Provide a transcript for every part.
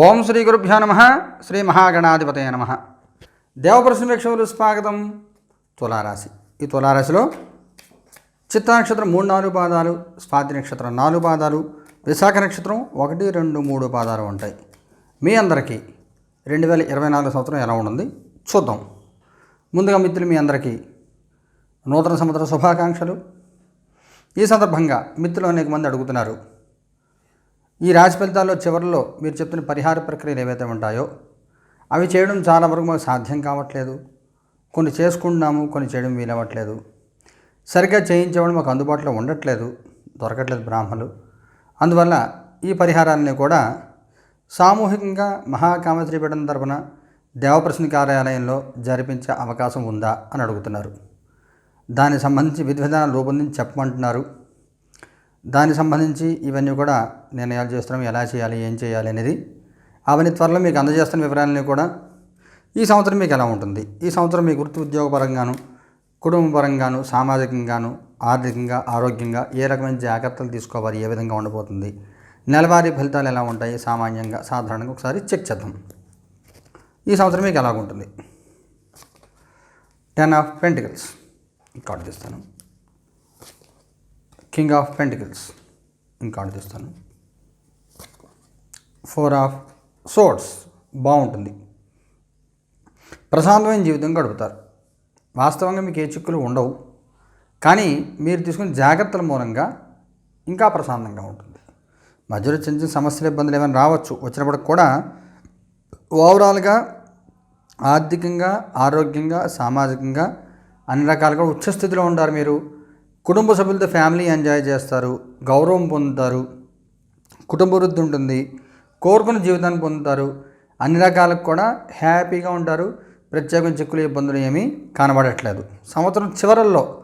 ఓం శ్రీ గురుభ్యో నమ శ్రీ మహాగణాధిపతయ నమ. దేవప్రసమేక్షములు స్వాగతం తులారాశి. ఈ తులారాశిలో చిత్త నక్షత్రం మూడు నాలుగు పాదాలు స్వాతి నక్షత్రం నాలుగు పాదాలు విశాఖ నక్షత్రం ఒకటి రెండు మూడు పాదాలు ఉంటాయి. మీ అందరికీ రెండు వేల ఇరవై నాలుగు సంవత్సరం ఎలా ఉంటుంది చూద్దాం. ముందుగా మిత్రులు మీ అందరికీ నూతన సంవత్సర శుభాకాంక్షలు. ఈ సందర్భంగా మిత్రులు అనేక మంది అడుగుతున్నారు ఈ రాశి ఫలితాల్లో చివరిలో మీరు చెప్తున్న పరిహార ప్రక్రియలు ఏవైతే ఉంటాయో అవి చేయడం చాలా వరకు మాకు సాధ్యం కావట్లేదు. కొన్ని చేసుకుంటున్నాము కొన్ని చేయడం వీలవ్వట్లేదు. సరిగ్గా చేయించేవాడు మాకు అందుబాటులో ఉండట్లేదు దొరకట్లేదు బ్రాహ్మలు. అందువల్ల ఈ పరిహారాలని కూడా సామూహికంగా మహాకామశ్రీ పీఠం తరపున దేవప్రశ్న కార్యాలయంలో జరిపించే అవకాశం ఉందా అని అడుగుతున్నారు. దానికి సంబంధించి విధి విధానాలు రూపొందించి చెప్పమంటున్నారు. దానికి సంబంధించి ఇవన్నీ కూడా నిర్ణయాలు చేస్తున్నాం. ఎలా చేయాలి? ఏం చేయాలి? అనేది అవన్నీ త్వరలో మీకు అందజేస్తున్న వివరాలని కూడా ఈ సంవత్సరం మీకు ఎలా ఉంటుంది? ఈ సంవత్సరం మీ వృత్తి ఉద్యోగపరంగాను కుటుంబపరంగాను సామాజికంగాను ఆర్థికంగా ఆరోగ్యంగా ఏ రకమైన జాగ్రత్తలు తీసుకోవాలి? ఏ విధంగా ఉండబోతుంది? నెలవారీ ఫలితాలు ఎలా ఉంటాయి? సామాన్యంగా సాధారణంగా ఒకసారి చెక్ చేద్దాం. ఈ సంవత్సరం మీకు ఎలాగుంటుంది? Ten of pentacles. కార్డు తీస్తాను. కింగ్ ఆఫ్ పెంటికల్స్ ఆర్డర్ తీస్తాను. ఫోర్ ఆఫ్ సోర్స్ బాగుంటుంది. ప్రశాంతమైన జీవితం గడుపుతారు. వాస్తవంగా మీకు ఏ చిక్కులు ఉండవు. కానీ మీరు తీసుకున్న జాగ్రత్తల మూలంగా ఇంకా ప్రశాంతంగా ఉంటుంది. మధ్యలో చిన్న చిన్న సమస్యలు ఇబ్బందులు ఏమైనా రావచ్చు. వచ్చినప్పటికి కూడా ఓవరాల్గా ఆర్థికంగా ఆరోగ్యంగా సామాజికంగా అన్ని రకాలుగా ఉచ్చస్థితిలో ఉంటారు మీరు. కుటుంబ సభ్యులతో ఫ్యామిలీ ఎంజాయ్ చేస్తారు గౌరవం పొందుతారు కుటుంబ వృద్ధి ఉంటుంది కోరుకున్న జీవితాన్ని పొందుతారు. అన్ని రకాలకు కూడా హ్యాపీగా ఉంటారు. ప్రత్యేకమైన చిక్కులు ఇబ్బందులు ఏమీ కనబడట్లేదు. సంవత్సరం చివరల్లో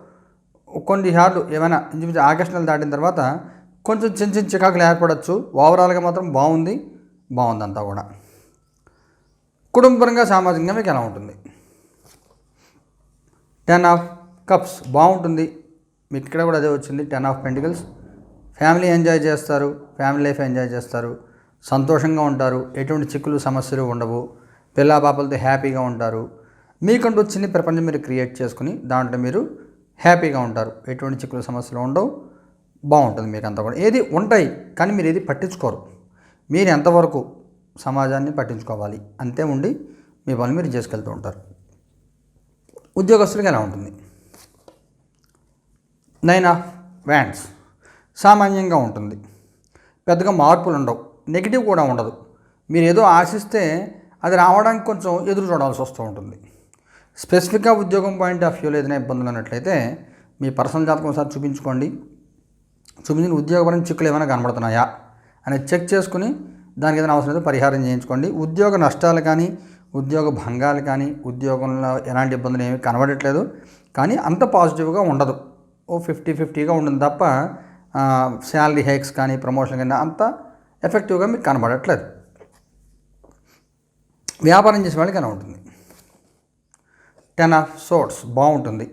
కొన్ని సార్లు ఏమైనా ఇంచుమించు ఆగస్టు దాటిన తర్వాత కొంచెం చిన్న చిన్న చికాకులు ఏర్పడవచ్చు ఓవరాల్గా మాత్రం బాగుంది బాగుంది అంతా కూడా. కుటుంబపరంగా సామాజికంగా మీకు ఎలా ఉంటుంది? టెన్ ఆఫ్ కప్స్ బాగుంటుంది. ఇక్కడ కూడా అదే వచ్చింది. Ten of pentacles family enjoy చేస్తారు. ఫ్యామిలీ లైఫ్ ఎంజాయ్ చేస్తారు. సంతోషంగా ఉంటారు. ఎటువంటి చిక్కులు సమస్యలు ఉండవు. పిల్ల పాపలతో హ్యాపీగా ఉంటారు. మీకంటూ వచ్చింది ప్రపంచం మీరు క్రియేట్ చేసుకుని దాంట్లో మీరు హ్యాపీగా ఉంటారు. ఎటువంటి చిక్కులు సమస్యలు ఉండవు. బాగుంటుంది మీకు అంతా కూడా. ఏది ఉంటాయి కానీ మీరు ఏది పట్టించుకోరు. మీరు ఎంతవరకు సమాజాన్ని పట్టించుకోవాలి? అంతే ఉండి మీ పనులు మీరు చేసుకెళ్తూ ఉంటారు. ఉద్యోగస్తులకు ఎలా ఉంటుంది? Nine of wands. సామాన్యంగా ఉంటుంది. పెద్దగా మార్పులు ఉండవు. నెగిటివ్ కూడా ఉండదు. మీరు ఏదో ఆశిస్తే అది రావడానికి కొంచెం ఎదురు చూడాల్సి వస్తూ ఉంటుంది. స్పెసిఫిక్గా ఉద్యోగం పాయింట్ ఆఫ్ వ్యూలో ఏదైనా ఇబ్బందులు ఉన్నట్లయితే మీ పర్సనల్ జాతకం ఒకసారి చూపించుకోండి. చూపించిన ఉద్యోగపరమైన చిక్కులు ఏమైనా కనబడుతున్నాయా అనేది చెక్ చేసుకుని దానికి ఏదైనా అవసరం అయితే పరిహారం చేయించుకోండి. ఉద్యోగ నష్టాలు కానీ ఉద్యోగ భంగాలు కానీ ఉద్యోగంలో ఎలాంటి ఇబ్బందులు ఏమీ కనబడట్లేదు. కానీ అంత పాజిటివ్గా ఉండదు. ఓ ఫిఫ్టీ ఫిఫ్టీగా ఉంటుంది తప్ప శాలరీ హైక్స్ కానీ ప్రమోషన్ కానీ అంత ఎఫెక్టివ్గా మీకు కనబడట్లేదు. వ్యాపారం చేసే వాళ్ళకి అలా ఉంటుంది? టెన్ ఆఫ్ సోర్ట్స్ బాగుంటుంది.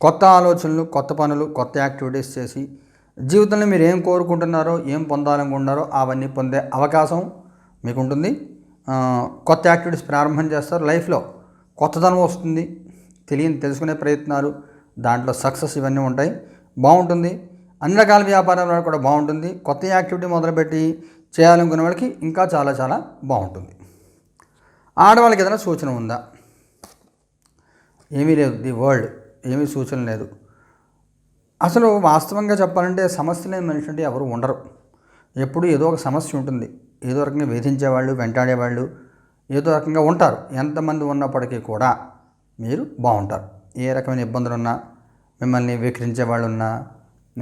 కొత్త ఆలోచనలు కొత్త పనులు కొత్త యాక్టివిటీస్ చేసి జీవితంలో మీరు ఏం కోరుకుంటున్నారో ఏం పొందాలనుకుంటున్నారో అవన్నీ పొందే అవకాశం మీకు ఉంటుంది కొత్త యాక్టివిటీస్ ప్రారంభం చేస్తారు. లైఫ్లో కొత్తదనం వస్తుంది. తెలియని తెలుసుకునే ప్రయత్నాలు దాంట్లో సక్సెస్ ఇవన్నీ ఉంటాయి. బాగుంటుంది. అన్ని రకాల వ్యాపారాలు కూడా బాగుంటుంది. కొత్త యాక్టివిటీ మొదలుపెట్టి చేయాలనుకునే వాళ్ళకి ఇంకా చాలా చాలా బాగుంటుంది. ఆడవాళ్ళకి ఏదైనా సూచన ఉందా? ఏమీ లేదు. The world. ఏమీ సూచన లేదు. అసలు వాస్తవంగా చెప్పాలంటే సమస్య లేని మనిషి అంటే ఎవరు ఉండరు. ఎప్పుడు ఏదో ఒక సమస్య ఉంటుంది. ఏదో రకంగా వేధించేవాళ్ళు వెంటాడేవాళ్ళు ఏదో రకంగా ఉంటారు. ఎంతమంది ఉన్నప్పటికీ కూడా మీరు బాగుంటారు. ఏ రకమైన ఇబ్బందులు ఉన్నా మిమ్మల్ని వికరించే వాళ్ళు ఉన్నా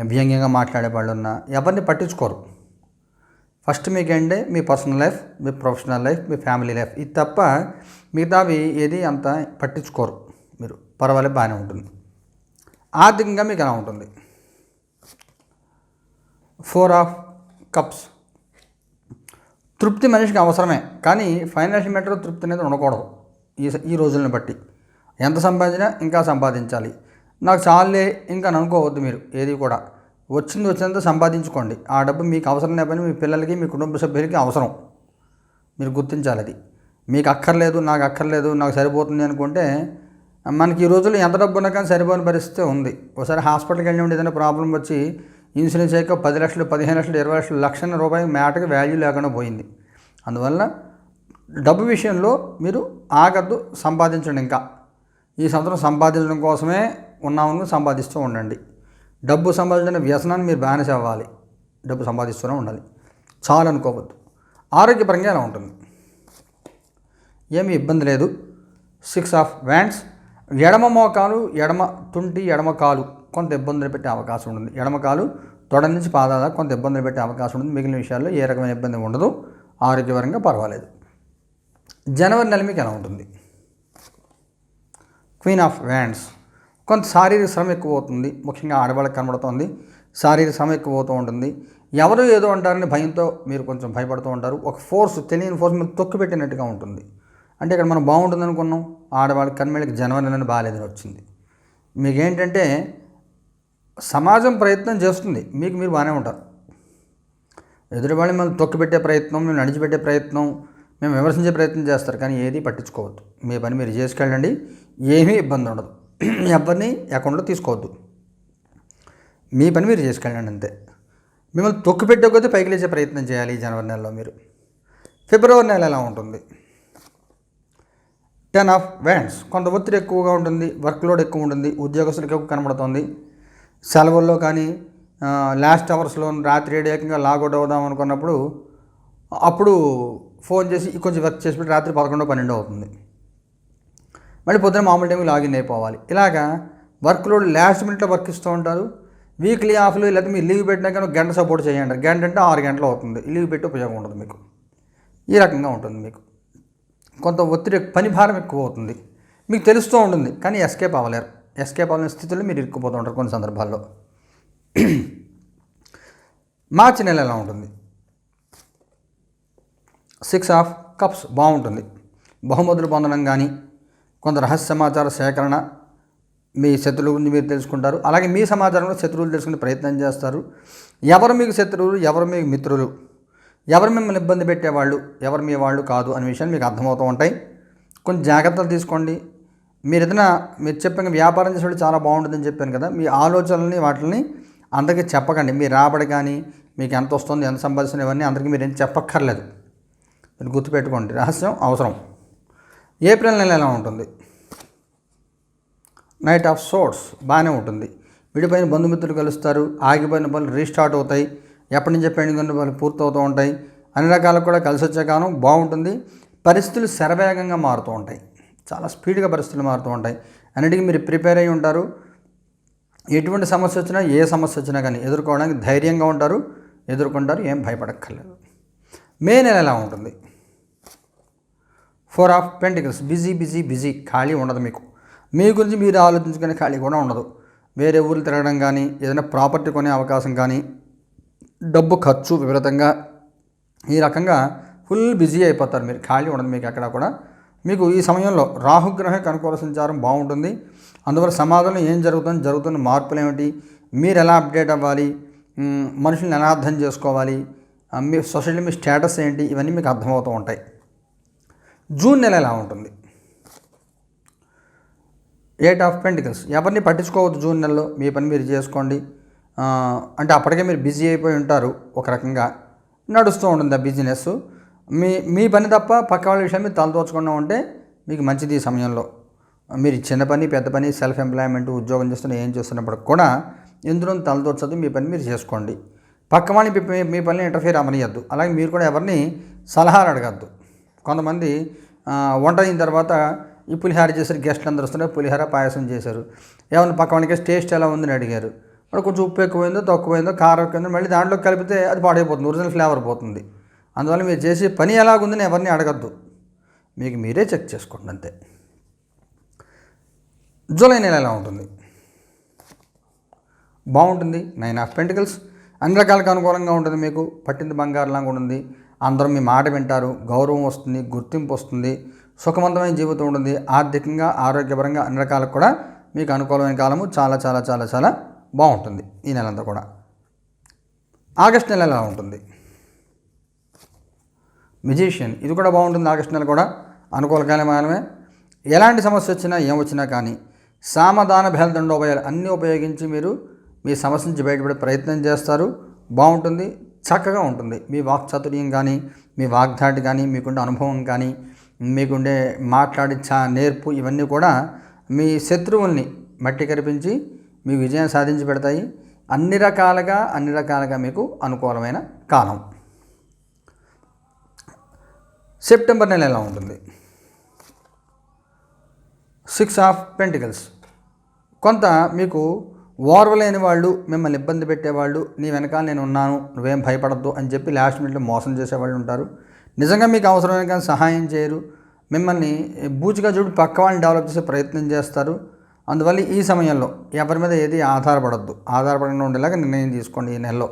వ్యంగ్యంగా మాట్లాడే వాళ్ళు ఉన్నా ఎవరిని పట్టించుకోరు. ఫస్ట్ మీకంటే మీ పర్సనల్ లైఫ్ మీ ప్రొఫెషనల్ లైఫ్ మీ ఫ్యామిలీ లైఫ్. ఇది తప్ప మిగతావి ఏది అంత పట్టించుకోరు మీరు. పర్వాలేదు బాగానే ఉంటుంది. ఆర్థికంగా మీకు ఎలా ఉంటుంది? Four of cups. తృప్తి మనిషికి అవసరమే కానీ ఫైనాన్షియల్ మ్యాటర్లో తృప్తి అనేది ఉండకూడదు. ఈ ఈ రోజులను బట్టి. ఎంత సంపాదించినా ఇంకా సంపాదించాలి. నాకు చాలే ఇంకా అని అనుకోవద్దు మీరు ఏది కూడా. వచ్చింది వచ్చినంత సంపాదించుకోండి. ఆ డబ్బు మీకు అవసరం లేకపోయినా మీ పిల్లలకి మీ కుటుంబ సభ్యులకి అవసరం. మీరు గుర్తించాలి అది. మీకు అక్కర్లేదు నాకు అక్కర్లేదు నాకు సరిపోతుంది అనుకుంటే మనకి ఈ రోజుల్లో ఎంత డబ్బు ఉన్నా కానీ సరిపోని పరిస్థితి ఉంది. ఒకసారి హాస్పిటల్కి వెళ్ళి ఏదైనా ప్రాబ్లం వచ్చి ఇన్సూరెన్స్ చేయక పది లక్షలు పదిహేను లక్షలు ఇరవై లక్షలు లక్షల రూపాయలు మేటకి వాల్యూ లేకుండా పోయింది. అందువల్ల డబ్బు విషయంలో మీరు ఆగద్దు సంపాదించండి ఇంకా. ఈ సంవత్సరం సంపాదించడం కోసమే ఉన్నామని సంపాదిస్తూ ఉండండి. డబ్బు సంపాదించిన వ్యసనాన్ని మీరు బానిస అవ్వాలి. డబ్బు సంపాదిస్తూనే ఉండాలి. చాలు అనుకోవద్దు. ఆరోగ్యపరంగా ఎలా ఉంటుంది? ఏమీ ఇబ్బంది లేదు. సిక్స్ ఆఫ్ వ్యాండ్స్ ఎడమ మోకాలు ఎడమ తుంటి ఎడమ కాలు. కొంత ఇబ్బందులు పెట్టే అవకాశం ఉంటుంది. ఎడమ కాలు తొడ నుంచి పాదాల కొంత ఇబ్బందులు పెట్టే అవకాశం ఉంటుంది. మిగిలిన విషయాల్లో ఏ రకమైన ఇబ్బంది ఉండదు. ఆరోగ్యపరంగా పర్వాలేదు. జనవరి నెల మీకు ఎలా ఉంటుంది? Queen of wands. కొంత శారీరక శ్రమ ఎక్కువ అవుతుంది. ముఖ్యంగా ఆడవాళ్ళకి కనబడుతోంది. శారీరక శ్రమ ఎక్కువ అవుతూ ఉంటుంది. ఎవరు ఏదో అంటారని భయంతో మీరు కొంచెం భయపడుతూ ఉంటారు. ఒక ఫోర్స్ తెలియని ఫోర్స్ మీరు తొక్కి పెట్టినట్టుగా ఉంటుంది. అంటే ఇక్కడ మనం బాగుంటుంది అనుకున్నాం. ఆడవాళ్ళకి కన్మేళ్ళకి జనవరి నెలని బాగాలేదని వచ్చింది మీకేంటంటే సమాజం ప్రయత్నం చేస్తుంది. మీకు మీరు బాగానే ఉంటారు. ఎదుటి వాళ్ళు మనం తొక్కిపెట్టే ప్రయత్నం మేము నడిచిపెట్టే ప్రయత్నం మేము విమర్శించే ప్రయత్నం చేస్తారు కానీ ఏది పట్టించుకోవద్దు. మీ పని మీరు చేసుకెళ్ళండి ఏమీ ఇబ్బంది ఉండదు. ఎవరిని అకౌంట్లో తీసుకోవద్దు. మీ పని మీరు చేసుకెళ్ళండి అంతే. మిమ్మల్ని తొక్కు పెట్టకపోతే పైకి లేచే ప్రయత్నం చేయాలి జనవరి నెలలో మీరు. ఫిబ్రవరి నెల ఎలా ఉంటుంది? టెన్ ఆఫ్ వ్యాండ్స్ కొంత ఒత్తిడి ఎక్కువగా ఉంటుంది వర్క్ లోడ్ ఎక్కువ ఉంటుంది ఉద్యోగస్తులకు ఎక్కువ కనబడుతుంది. సెలవుల్లో కానీ లాస్ట్ అవర్స్లో రాత్రి ఏడు ఏకంగా లాగౌట్ అవుదాం అనుకున్నప్పుడు అప్పుడు ఫోన్ చేసి కొంచెం వర్క్ చేసి పెట్టి రాత్రి పదకొండో పన్నెండో అవుతుంది. మళ్ళీ పొద్దున మామూలు టైంకి లాగిన్ అయిపోవాలి. ఇలాగా వర్క్ లోడ్ లాస్ట్ మినిట్లో వర్క్ ఇస్తూ ఉంటారు. వీక్లీ ఆఫ్లు లేకపోతే మీరు లీవ్ పెట్టినాక కానీ గంట సపోర్ట్ చేయండి. గంట అంటే ఆరు గంటలు అవుతుంది. లీవ్ పెట్టి ఉపయోగం ఉండదు మీకు. ఈ రకంగా ఉంటుంది మీకు. కొంత ఒత్తిడి పని భారం ఎక్కువ అవుతుంది. మీకు తెలుస్తూ ఉంటుంది కానీ ఎస్కేప్ అవ్వలేరు. ఎస్కేప్ అవ్వలేని స్థితిలో మీరు ఇరుక్కుపోతూ ఉంటారు కొన్ని సందర్భాల్లో. మార్చి నెల ఎలా ఉంటుంది? సిక్స్ ఆఫ్ కప్స్ బాగుంటుంది. బహుమతులు పొందడం కానీ కొంత రహస్య సమాచార సేకరణ మీ శత్రువుల గురించి మీరు తెలుసుకుంటారు. అలాగే మీ సమాచారంలో శత్రువులు తెలుసుకునే ప్రయత్నం చేస్తారు. ఎవరు మీకు శత్రువులు ఎవరు మీకు మిత్రులు ఎవరు మిమ్మల్ని ఇబ్బంది పెట్టేవాళ్ళు ఎవరు మీ వాళ్ళు కాదు అనే విషయాలు మీకు అర్థమవుతూ ఉంటాయి. కొన్ని జాగ్రత్తలు తీసుకోండి. మీరు ఏదైనా మీరు చెప్పిన వ్యాపారం చేసేవాళ్ళు చాలా బాగుంటుందని చెప్పాను కదా మీ ఆలోచనల్ని వాటిని అందరికీ చెప్పకండి. మీ రాబడి కానీ మీకు ఎంత వస్తుంది ఎంత సంపాదిస్తుంది ఇవన్నీ అందరికీ మీరు ఏం చెప్పక్కర్లేదు. మీరు గుర్తుపెట్టుకోండి రహస్యం అవసరం. ఏప్రిల్ నెల ఎలా ఉంటుంది? నైట్ ఆఫ్ సోర్స్ బాగానే ఉంటుంది. విడిపోయిన బంధుమిత్రులు కలుస్తారు ఆగిపోయిన పనులు రీస్టార్ట్ అవుతాయి ఎప్పటి నుంచి పెండింగ్ ఉన్న పనులు పూర్తవుతూ ఉంటాయి. అన్ని రకాలకు కూడా కలిసి వచ్చే కాలం బాగుంటుంది. పరిస్థితులు శరవేగంగా మారుతూ ఉంటాయి. చాలా స్పీడ్గా పరిస్థితులు మారుతూ ఉంటాయి. అన్నిటికీ మీరు ప్రిపేర్ అయి ఉంటారు. ఎటువంటి సమస్య వచ్చినా ఏ సమస్య వచ్చినా కానీ ఎదుర్కోవడానికి ధైర్యంగా ఉంటారు. ఎదుర్కొంటారు ఏం భయపడక్కర్లేదు. మే నెల ఎలా ఉంటుంది? Four of pentacles busy busy busy ఖాళీ ఉండదు మీకు. మీ గురించి మీరు ఆలోచించుకునే ఖాళీ కూడా ఉండదు. వేరే ఊర్లు తిరగడం కానీ ఏదైనా ప్రాపర్టీ కొనే అవకాశం కానీ డబ్బు ఖర్చు విపరీతంగా ఈ రకంగా ఫుల్ బిజీ అయిపోతారు మీరు. ఖాళీ ఉండదు మీకు అక్కడ కూడా. మీకు ఈ సమయంలో రాహుగ్రహ కనుకూల సంచారం బాగుంటుంది. అందువల్ల సమాజంలో ఏం జరుగుతుంది జరుగుతున్న మార్పులు ఏమిటి మీరు ఎలా అప్డేట్ అవ్వాలి మనుషులను మనుషుల్ని ఎలా అర్థం చేసుకోవాలి మీ సొసైటీ మీ స్టేటస్ ఏంటి ఇవన్నీ మీకు అర్థమవుతూ ఉంటాయి. జూన్ నెల ఎలా ఉంటుంది? ఎయిట్ ఆఫ్ పెంటికల్స్ ఎవరిని పట్టించుకోవద్దు జూన్ నెలలో మీ పని మీరు చేసుకోండి. అంటే అప్పటికే మీరు బిజీ అయిపోయి ఉంటారు ఒక రకంగా. నడుస్తూ ఉంటుంది ఆ బిజినెస్. మీ మీ పని తప్ప పక్క వాళ్ళ విషయం మీరు తలదోచకుండా ఉంటే మీకు మంచిది ఈ సమయంలో. మీరు చిన్న పని పెద్ద పని సెల్ఫ్ ఎంప్లాయ్మెంట్ ఉద్యోగం చేస్తున్న ఏం చేస్తున్నప్పుడు కూడా ఎందులో తలదోచదు మీ పని మీరు చేసుకోండి. పక్క వాళ్ళని మీ- మీ- మీ పనిని ఇంటర్ఫియర్ అమనియద్దు అలాగే మీరు కూడా ఎవరిని సలహాలు అడగద్దు. కొంతమంది వంట అయిన తర్వాత ఈ పులిహార చేశారు గెస్ట్లు అందరూ వస్తున్నారు పులిహార పాయసం చేశారు. ఏమన్నా పక్క వాళ్ళకి టేస్ట్ ఎలా ఉందని అడిగారు. మరి కొంచెం ఉప్పు ఎక్కువైందో తక్కువైందో కారం ఎక్కువైందో మళ్ళీ దాంట్లో కలిపితే అది పాడైపోతుంది ఒరిజినల్ ఫ్లేవర్ పోతుంది. అందువల్ల మీరు చేసే పని ఎలాగుందని ఎవరిని అడగద్దు. మీకు మీరే చెక్ చేసుకోండి అంతే. జూలై నెల ఎలా ఉంటుంది? బాగుంటుంది నైన్ ఆఫ్ పెంటికల్స్. అన్ని రకాలకు అనుకూలంగా ఉంటుంది మీకు పట్టింది బంగారులాగా ఉంటుంది. అందరూ మీ మాట వింటారు గౌరవం వస్తుంది గుర్తింపు వస్తుంది సుఖవంతమైన జీవితం ఉంటుంది ఆర్థికంగా ఆరోగ్యపరంగా అన్ని రకాలకు కూడా మీకు అనుకూలమైన కాలము చాలా చాలా చాలా చాలా బాగుంటుంది ఈ నెలంతా కూడా. ఆగస్ట్ నెల ఎలా ఉంటుంది? మ్యూజిషియన్ ఇది కూడా బాగుంటుంది ఆగస్ట్ నెల కూడా. అనుకూలకాలమే ఎలాంటి సమస్య వచ్చినా ఏం వచ్చినా కానీ సామధాన భేదండోపాయాలు అన్నీ ఉపయోగించి మీరు మీ సమస్య నుంచి బయటపడే ప్రయత్నం చేస్తారు. బాగుంటుంది. చక్కగా ఉంటుంది. మీ వాక్చాతుర్యం కానీ మీ వాగ్దాటి కానీ మీకుండే అనుభవం కానీ మీకుండే మాట్లాడి చా నేర్పు ఇవన్నీ కూడా మీ శత్రువుల్ని మట్టి కరిపించి మీ విజయం సాధించి పెడతాయి. అన్ని రకాలుగా అన్ని రకాలుగా మీకు అనుకూలమైన కాలం. సెప్టెంబర్ నెల ఎలా ఉంటుంది? Six of pentacles. కొంత మీకు ఓర్వలేని వాళ్ళు మిమ్మల్ని ఇబ్బంది పెట్టేవాళ్ళు నీ వెనకాల నేను ఉన్నాను నువ్వేం భయపడద్దు అని చెప్పి లాస్ట్ మినిట్లో మోసం చేసేవాళ్ళు ఉంటారు. నిజంగా మీకు అవసరమైన కానీ సహాయం చేయరు. మిమ్మల్ని బూచిగా చూడు పక్క వాళ్ళని డెవలప్ చేసే ప్రయత్నం చేస్తారు. అందువల్ల ఈ సమయంలో ఎవరి మీద ఏది ఆధారపడద్దు. ఆధారపడకుండా ఉండేలాగా నిర్ణయం తీసుకోండి ఈ నెలలో.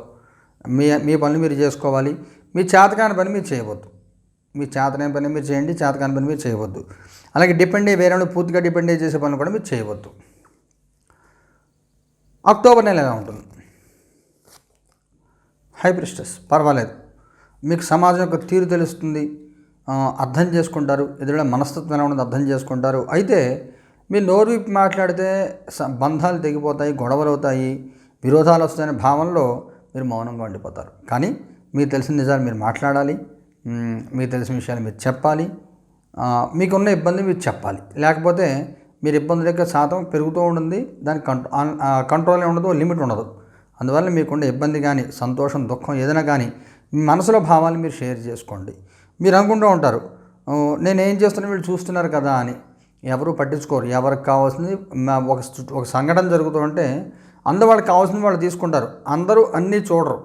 మీ మీ పనులు మీరు చేసుకోవాలి. మీ చేతకాని పని మీరు చేయవద్దు. మీ చేతనైన పని మీరు చేయండి చేతకాని పని మీరు చేయవద్దు. అలాగే డిపెండ్ అయ్యి వేరే పూర్తిగా డిపెండ్ అయ్యి చేసే పనులు కూడా మీరు చేయవద్దు. అక్టోబర్ నెల ఎలా ఉంటుంది? హైప్రిస్టస్ పర్వాలేదు. మీకు సమాజం యొక్క తీరు తెలుస్తుంది. అర్థం చేసుకుంటారు. ఎదురుగా మనస్తత్వం ఎలా ఉన్నది అర్థం చేసుకుంటారు. అయితే మీరు నోరు విప్పి మాట్లాడితే బంధాలు తెగిపోతాయి గొడవలు అవుతాయి విరోధాలు వస్తాయనే భావనలో మీరు మౌనంగా ఉండిపోతారు. కానీ మీకు తెలిసిన నిజాలు మీరు మాట్లాడాలి. మీకు తెలిసిన విషయాలు మీరు చెప్పాలి. మీకున్న ఇబ్బంది మీరు చెప్పాలి. లేకపోతే మీరు ఇబ్బందుల యొక్క శాతం పెరుగుతూ ఉంటుంది. దానికి కంట్రో కంట్రోల్ ఉండదు లిమిట్ ఉండదు. అందువల్ల మీకుండే ఇబ్బంది కానీ సంతోషం దుఃఖం ఏదైనా కానీ మీ మనసులో భావాలు మీరు షేర్ చేసుకోండి. మీరు అనుకుంటూ ఉంటారు నేనేం నేను ఏం చేస్తున్నా వీళ్ళు చూస్తున్నారు కదా అని. ఎవరు పట్టించుకోరు. ఎవరికి కావాల్సింది మా- ఒక ఒక సంఘటన జరుగుతూ ఉంటే వాళ్ళకి కావాల్సింది వాళ్ళు తీసుకుంటారు. అందరూ అన్నీ చూడరు.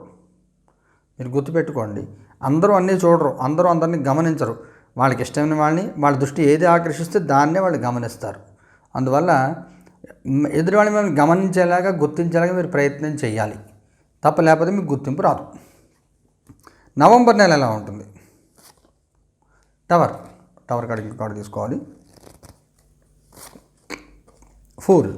మీరు గుర్తుపెట్టుకోండి అందరూ అన్నీ చూడరు. అందరూ అందరినీ గమనించరు. వాళ్ళకి ఇష్టమైన వాళ్ళని వాళ్ళ దృష్టి ఏది ఆకర్షిస్తే దాన్నే వాళ్ళు గమనిస్తారు. అందువల్ల ఎదురువాడిని ఎదుటి మేము గమనించేలాగా గుర్తించేలాగా మీరు ప్రయత్నం చేయాలి. తప్ప లేకపోతే మీకు గుర్తింపు రాదు. నవంబర్ నెల ఎలా ఉంటుంది? టవర్. టవర్ కాడ కార్డు తీసుకోవాలి. ఫూల్.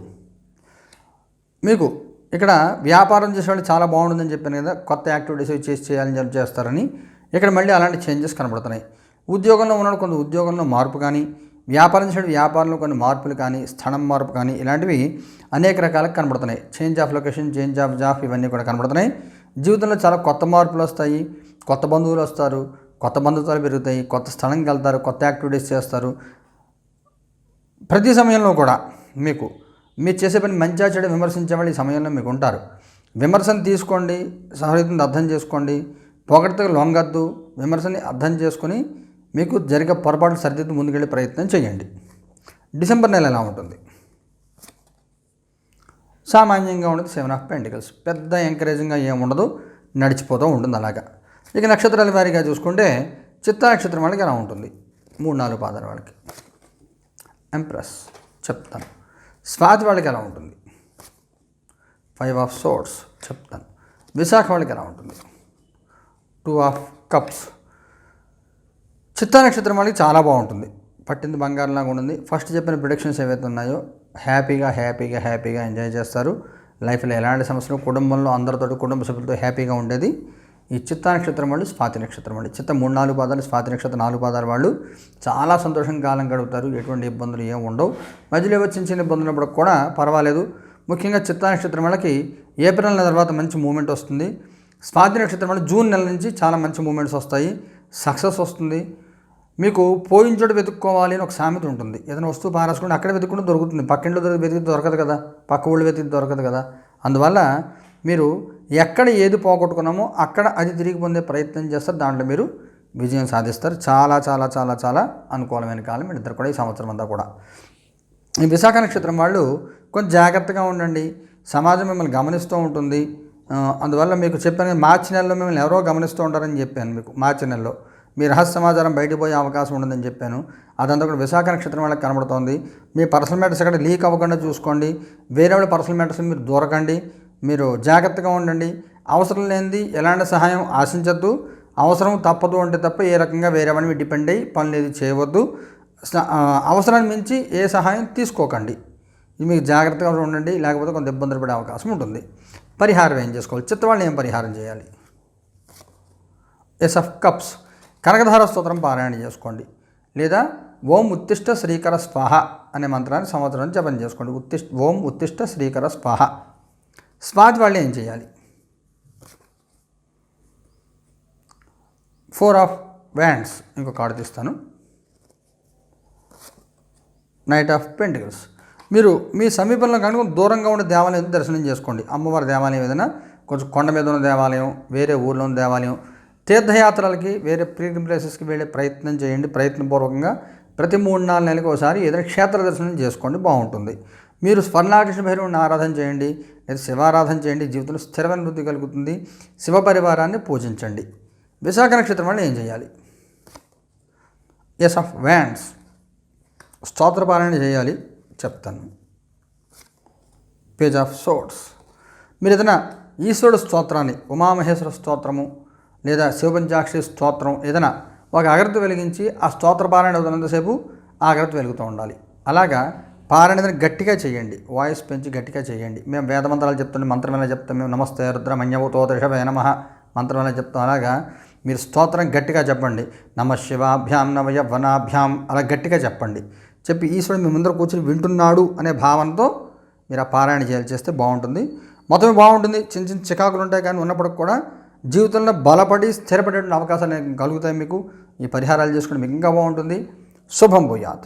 మీకు ఇక్కడ వ్యాపారం చేసేవాళ్ళు చాలా బాగుంటుందని చెప్పాను కదా కొత్త యాక్టివిటీస్ చేసి చేయాలని చెప్పి చేస్తారని. ఇక్కడ మళ్ళీ అలాంటి చేంజెస్ కనబడుతున్నాయి. ఉద్యోగంలో ఉన్నాడు కొంత ఉద్యోగంలో మార్పు కానీ వ్యాపారం చేసే వ్యాపారంలో కొన్ని మార్పులు కానీ స్థలం మార్పు కానీ ఇలాంటివి అనేక రకాలకు కనబడుతున్నాయి. Change of location change of job ఇవన్నీ కూడా కనబడుతున్నాయి. జీవితంలో చాలా కొత్త మార్పులు వస్తాయి. కొత్త బంధువులు వస్తారు. కొత్త బంధుత్వాలు పెరుగుతాయి. కొత్త స్థలంకి వెళ్తారు. కొత్త యాక్టివిటీస్ చేస్తారు. ప్రతి సమయంలో కూడా మీకు మీరు చేసే పని మంచిగా చెడు విమర్శించే వాళ్ళు ఈ సమయంలో మీకు ఉంటారు. విమర్శను తీసుకోండి. సహృదయంతో అర్థం చేసుకోండి. పొగడతకు లొంగద్దు. విమర్శని అర్థం చేసుకుని మీకు జరిగే పొరపాట్లు సరిదిద్దు ముందుకెళ్ళే ప్రయత్నం చేయండి. డిసెంబర్ నెల ఎలా ఉంటుంది? సామాన్యంగా ఉండదు సెవెన్ ఆఫ్ పెంటికల్స్. పెద్ద ఎంకరేజింగ్గా ఏముండదు నడిచిపోతూ ఉంటుంది అలాగా. ఇక నక్షత్రాల వారీగా చూసుకుంటే చిత్త నక్షత్రం వాళ్ళకి ఎలా ఉంటుంది? మూడు నాలుగు పాదాల వాళ్ళకి. ఎంప్రెస్ చెప్తాను. స్వాతి వాళ్ళకి ఎలా ఉంటుంది? ఫైవ్ ఆఫ్ సోర్స్ చెప్తాను. విశాఖ వాళ్ళకి ఎలా ఉంటుంది? టూ ఆఫ్ కప్స్ చిత్తా నక్షత్రం వాళ్ళకి చాలా బాగుంటుంది. పట్టింది బంగారంలాగా ఉంటుంది. ఫస్ట్ చెప్పిన ప్రొడిక్షన్స్ ఏవైతే ఉన్నాయో హ్యాపీగా హ్యాపీగా హ్యాపీగా ఎంజాయ్ చేస్తారు. లైఫ్లో ఎలాంటి సమస్యలు కుటుంబంలో అందరితో కుటుంబ సభ్యులతో హ్యాపీగా ఉండేది. ఈ చిత్తా నక్షత్రం వాళ్ళు స్వాతి నక్షత్రం వాళ్ళు. చిత్త మూడు నాలుగు పాదాలు స్వాతి నక్షత్రం నాలుగు పాదాలు వాళ్ళు. చాలా సంతోషంగా కాలం గడుపుతారు. ఎటువంటి ఇబ్బందులు ఏం ఉండవు. మధ్యలో వచ్చిన చిన్న చిన్న ఇబ్బందులు ఉన్నప్పుడు కూడా పర్వాలేదు. ముఖ్యంగా చిత్తా నక్షత్రం వాళ్ళకి ఏప్రిల్ నెల తర్వాత మంచి మూమెంట్ వస్తుంది. స్వాతి నక్షత్రం వాళ్ళు జూన్ నెల నుంచి చాలా మంచి మూమెంట్స్ వస్తాయి. సక్సెస్ వస్తుంది. మీకు పోయిన చోట వెతుక్కోవాలి అని ఒక సామెత ఉంటుంది. ఏదైనా వస్తువు పారేసుకుంటే అక్కడ వెతుక్కుంటే దొరుకుతుంది. పక్కింట్లో వెతికి దొరకదు కదా. పక్క ఊళ్ళు వెతికి దొరకదు కదా. అందువల్ల మీరు ఎక్కడ ఏది పోగొట్టుకున్నామో అక్కడ అది తిరిగి పొందే ప్రయత్నం చేస్తారు. దాంట్లో మీరు విజయం సాధిస్తారు. చాలా చాలా చాలా చాలా అనుకూలమైన కాలం ఇద్దరు కూడా ఈ సంవత్సరం అంతా కూడా. ఈ విశాఖ నక్షత్రం వాళ్ళు కొంచెం జాగ్రత్తగా ఉండండి. సమాజం మిమ్మల్ని గమనిస్తూ ఉంటుంది. అందువల్ల మీకు చెప్పాను మార్చి నెలలో మిమ్మల్ని ఎవరో గమనిస్తూ ఉంటారని చెప్పాను మీకు. మార్చి నెలలో. మీ రహస్య సమాచారం బయటపోయే పోయే అవకాశం ఉండదని చెప్పాను. అదంతా కూడా విశాఖ నక్షత్రం వాళ్ళకి కనబడుతోంది. మీ పర్సనల్ మ్యాటర్స్ ఎక్కడ లీక్ అవ్వకుండా చూసుకోండి. వేరే వాళ్ళ పర్సనల్ మ్యాటర్స్ మీరు దూరకండి. మీరు జాగ్రత్తగా ఉండండి. అవసరం లేనిది ఎలాంటి సహాయం ఆశించద్దు. అవసరం తప్పదు అంటే తప్ప ఏ రకంగా వేరే వాడి డిపెండ్ అయ్యి పనులు ఏది చేయవద్దు. అవసరాన్ని మించి ఏ సహాయం తీసుకోకండి. ఇది మీకు జాగ్రత్తగా ఉండండి. లేకపోతే కొంత ఇబ్బందులు పడే అవకాశం ఉంటుంది. పరిహారం ఏం చేసుకోవాలి? చిత్తవాళ్ళని ఏం పరిహారం చేయాలి? Yes of cups. కనకధార స్తోత్రం పారాయణ చేసుకోండి. లేదా ఓం ఉత్తిష్ట శ్రీకర స్వాహ అనే మంత్రాన్ని సంవత్సరం జపం చేసుకోండి. ఉత్తిష్ట ఓం ఉత్తిష్ట శ్రీకర స్వాహ. స్వాతి వాళ్ళు ఏం చేయాలి? ఫోర్ ఆఫ్ వ్యాండ్స్ ఇంకొక కార్డు తీస్తాను. Knight of pentacles. మీరు మీ సమీపంలో కనుక దూరంగా ఉన్న దేవాలయం దర్శనం చేసుకోండి. అమ్మవారి దేవాలయం ఏదైనా కొంచెం కొండ మీద ఉన్న దేవాలయం వేరే ఊర్లో ఉన్న దేవాలయం తీర్థయాత్రలకి వేరే ప్రీమియం ప్లేసెస్కి వెళ్ళే ప్రయత్నం చేయండి. ప్రయత్నపూర్వకంగా ప్రతి మూడు నాలుగు నెలలకు ఒకసారి ఏదైనా క్షేత్ర దర్శనం చేసుకోండి. బాగుంటుంది. మీరు స్వర్ణాకృష్ణ భైరవుని ఆరాధన చేయండి. లేదా శివారాధన చేయండి. జీవితంలో స్థిరమైన వృద్ధి కలుగుతుంది. శివ పరివారాన్ని పూజించండి. విశాఖ నక్షత్రం వల్ల ఏం చేయాలి? ఎస్ ఆఫ్ వ్యాండ్స్ స్తోత్రపారాయణ చేయాలి. చెప్తాను. పేజ్ ఆఫ్ సోట్స్ మీరు ఏదైనా ఈశ్వరుడు స్తోత్రాన్ని ఉమామహేశ్వర స్తోత్రము లేదా శివపంచాక్షి స్తోత్రం ఏదైనా ఒక అగరత్తి వెలిగించి ఆ స్తోత్ర పారాయణ అవుతున్నంతసేపు ఆ అగరత్తి వెలుగుతూ ఉండాలి. అలాగా పారాయణని గట్టిగా చేయండి. వాయిస్ పెంచి గట్టిగా చేయండి. మేము వేదమంత్రాలు చెప్తుండే మంత్రం ఎలా చెప్తాం? మేము నమస్తే రుద్రమన్యవతో దృషభయ నమ మంత్రం ఎలా చెప్తాం? అలాగా మీరు స్తోత్రం గట్టిగా చెప్పండి. నమ శివాభ్యాం నవయ వనాభ్యాం అలా గట్టిగా చెప్పండి. చెప్పి ఈశ్వరుడు మీ ముందర కూర్చొని వింటున్నాడు అనే భావనతో మీరు ఆ పారాయణ చేయాలి. చేస్తే బాగుంటుంది. మొత్తమే బాగుంటుంది. చిన్న చిన్న చికాకులు ఉంటాయి కానీ ఉన్నప్పటికి కూడా జీవితంలో బలపడి స్థిరపడే అవకాశాలు కలుగుతాయి మీకు. ఈ పరిహారాలు చేసుకుంటే మీకు ఇంకా బాగుంటుంది. శుభం భూయాత్.